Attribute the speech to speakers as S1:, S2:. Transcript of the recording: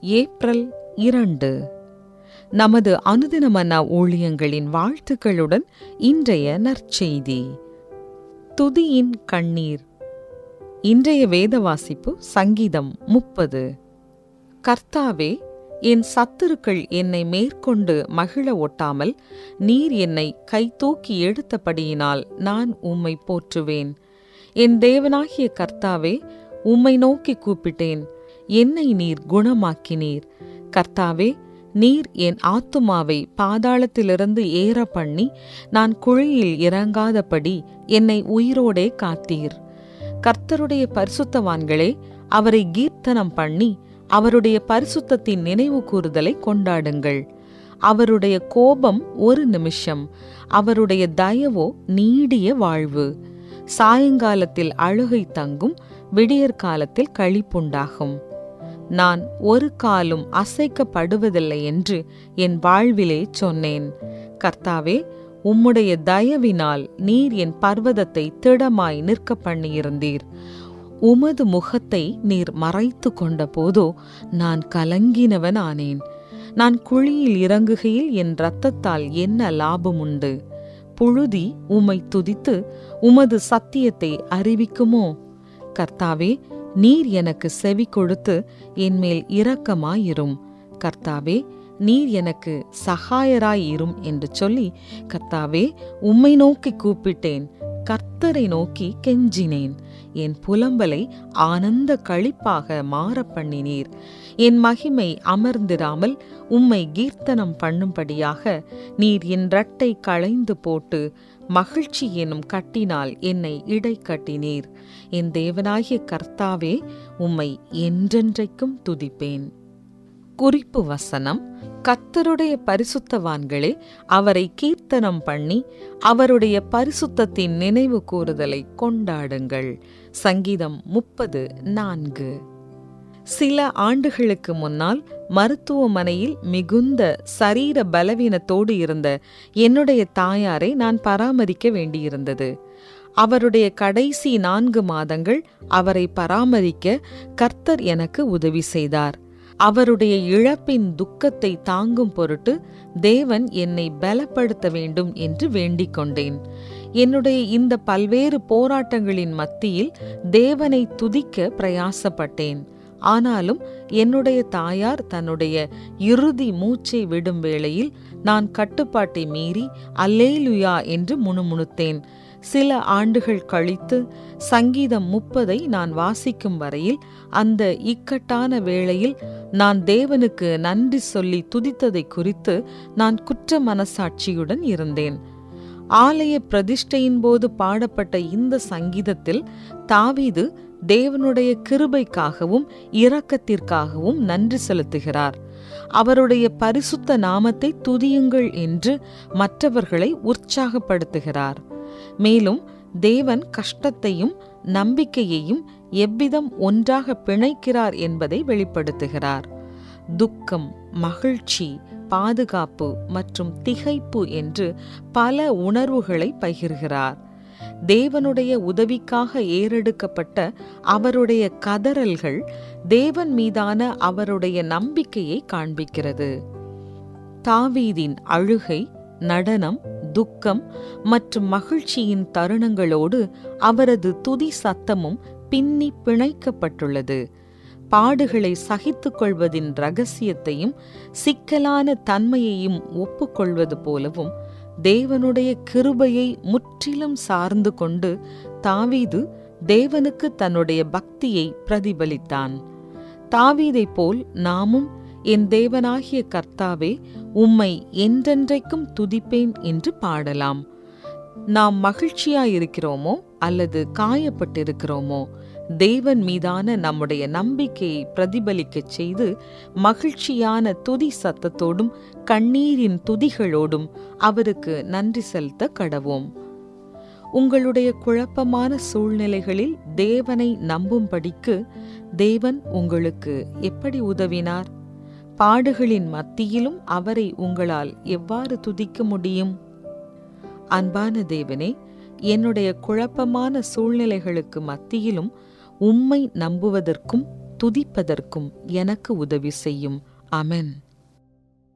S1: April இரண்டு. நமது அனுதினமன ஊழியங்களின் வாழ்த்துக்களுடன் இன்றைய நற்செய்தி. துதியின் கண்ணீர். இன்றைய வேத வாசிப்பு சங்கீதம் முப்பது. கர்த்தாவே என் சத்துருக்கள் என்னை மேற்கொண்டு மகிழ ஒட்டாமல் நீர் என்னை கைதூக்கி எடுத்தபடியினால் நான் உம்மை போற்றுவேன். என் தேவனாகிய கர்த்தாவே உம்மை நோக்கி கூப்பிட்டேன். என்னை நீர் குணமாக்கினீர். கர்த்தாவே நீர் என் ஆத்துமாவை பாதாளத்திலிருந்து ஏற பண்ணி நான் குழியில் இறங்காதபடி என்னை உயிரோடே காத்தீர். கர்த்தருடைய பரிசுத்தவான்களே அவரை கீர்த்தனம் பண்ணி அவருடைய பரிசுத்தத்தின் நினைவு கூறுதலை கொண்டாடுங்கள். அவருடைய கோபம் ஒரு நிமிஷம் அவருடைய தயவோ நீடிய வாழ்வு. சாயங்காலத்தில் அழுகை தங்கும் விடியற்காலத்தில் களிப்புண்டாகும். நான் ஒரு காலும் அசைக்கப்படுவதில்லை என்று என் வாழ்விலே சொன்னேன். கர்த்தாவே உம்முடைய தயவினால் நீர் என் பர்வதத்தை திடமாய் நிற்க பண்ணியிருந்தீர். உமது முகத்தை நீர் மறைத்து கொண்ட போதோ நான் கலங்கினவன் ஆனேன் நான் குழியில் இறங்குகையில் என் இரத்தத்தால் என்ன லாபம் உண்டு புழுதி உம்மை துதித்து உமது சத்தியத்தை அறிவிக்குமோ? கர்த்தாவே நீர் எனக்கு செவி கொடுத்து என்மேல் இரக்கமாயிரும். கர்த்தாவே நீர் எனக்கு சகாயராயிரும் என்று சொல்லி கர்த்தாவே உம்மை நோக்கி கூப்பிட்டேன். கர்த்தரை நோக்கி கெஞ்சினேன். என் புலம்பலை ஆனந்த களிப்பாக மாற பண்ணினீர். என் மகிமை அமர்ந்திராமல் உம்மை கீர்த்தனம் பண்ணும்படியாக நீர் என் ரட்டை களைந்து போட்டு மகிழ்ச்சி எனும் கட்டினால் என்னை இடை கட்டினீர். என் தேவனாகிய கர்த்தாவே உம்மை என்றென்றைக்கும் துதிப்பேன். குறிப்பு வசனம் கத்தருடைய பரிசுத்தவான்களே அவரை கீர்த்தனம் பண்ணி அவருடைய பரிசுத்தத்தின் நினைவு கூறுதலை கொண்டாடுங்கள். சங்கீதம் முப்பது நான்கு. சில ஆண்டுகளுக்கு முன்னால் மருத்துவமனையில் மிகுந்த சரீர பலவீனத்தோடு இருந்த என்னுடைய தாயாரை நான் பராமரிக்க வேண்டியிருந்தது. அவருடைய கடைசி நான்கு மாதங்கள் அவரை பராமரிக்க கர்த்தர் எனக்கு உதவி செய்தார். அவருடைய இழப்பின் துக்கத்தை தாங்கும் பொருட்டு தேவன் என்னை பலப்படுத்த வேண்டும் என்று வேண்டிக் கொண்டேன். என்னுடைய இந்த பல்வேறு போராட்டங்களின் மத்தியில் தேவனை துதிக்க பிரயாசப்பட்டேன். ஆனாலும் என்னுடைய தாயார் தன்னுடைய இறுதி மூச்சை விடும் வேளையில் நான் கட்டுப்பாட்டை மீறி அல்லேலுயா என்று முணுமுணுத்தேன். சில ஆண்டுகள் கழித்து சங்கீதம் முப்பதை நான் வாசிக்கும் வரையில் அந்த இக்கட்டான வேளையில் நான் தேவனுக்கு நன்றி சொல்லி துதித்ததை குறித்து நான் குற்ற மனசாட்சியுடன் இருந்தேன். ஆலய பிரதிஷ்டையின் போது பாடப்பட்ட இந்த சங்கீதத்தில் தாவீது தேவனுடைய கிருபைக்காகவும் இரக்கத்திற்காகவும் நன்றி செலுத்துகிறார். அவருடைய பரிசுத்த நாமத்தை துதியுங்கள் என்று மற்றவர்களை உற்சாகப்படுத்துகிறார். மேலும் தேவன் கஷ்டத்தையும் நம்பிக்கையையும் எவ்விதம் ஒன்றாக பிணைக்கிறார் என்பதை வெளிப்படுத்துகிறார். துக்கம் மகிழ்ச்சி பாதுகாப்பு மற்றும் திகைப்பு என்று பல உணர்வுகளை பகிர்கிறார். தேவனுடைய உதவிக்காக ஏறெடுக்கப்பட்ட அவருடைய கதறல்கள் தேவன் மீதான அவருடைய நம்பிக்கையை காண்பிக்கிறது. தாவீதின் அழுகை நடனம் துக்கம் மற்றும் மகிழ்ச்சியின் தருணங்களோடு அவரது துதி சத்தமும் பின்னி பிணைக்கப்பட்டுள்ளது. பாடுகளை சகித்துக் கொள்வதின் ரகசியத்தையும் சிக்கலான தன்மையையும் ஒப்புக்கொள்வது போலவும் தேவனுடைய கிருபையை முற்றிலும் சார்ந்து கொண்டு தாவீது தேவனுக்கு தன்னுடைய பக்தியை பிரதிபலித்தான். தாவீதைப் போல் நாமும் என் தேவனாகிய கர்த்தாவே உம்மை என்றென்றைக்கும் துதிப்பேன் என்று பாடலாம். நாம் மகிழ்ச்சியாயிருக்கிறோமோ அல்லது காயப்பட்டிருக்கிறோமோ தேவன் மீதான நம்முடைய நம்பிக்கையை பிரதிபலிக்கச் செய்து மகிழ்ச்சியான துதி சத்தத்தோடும் கண்ணீரின் துதிகளோடும் அவருக்கு நன்றி செலுத்த கடவோம். உங்களுடைய குழப்பமான சூழ்நிலைகளில் தேவனை நம்பும்படிக்கு தேவன் உங்களுக்கு எப்படி உதவினார்? பாடுகளின் மத்தியிலும் அவரை உங்களால் எவ்வாறு துதிக்க முடியும்? அன்பான தேவனே என்னுடைய குழப்பமான சூழ்நிலைகளுக்கு மத்தியிலும் உம்மை நம்புவதற்கும் துதிப்பதற்கும் எனக்கு உதவி செய்யும். அமென்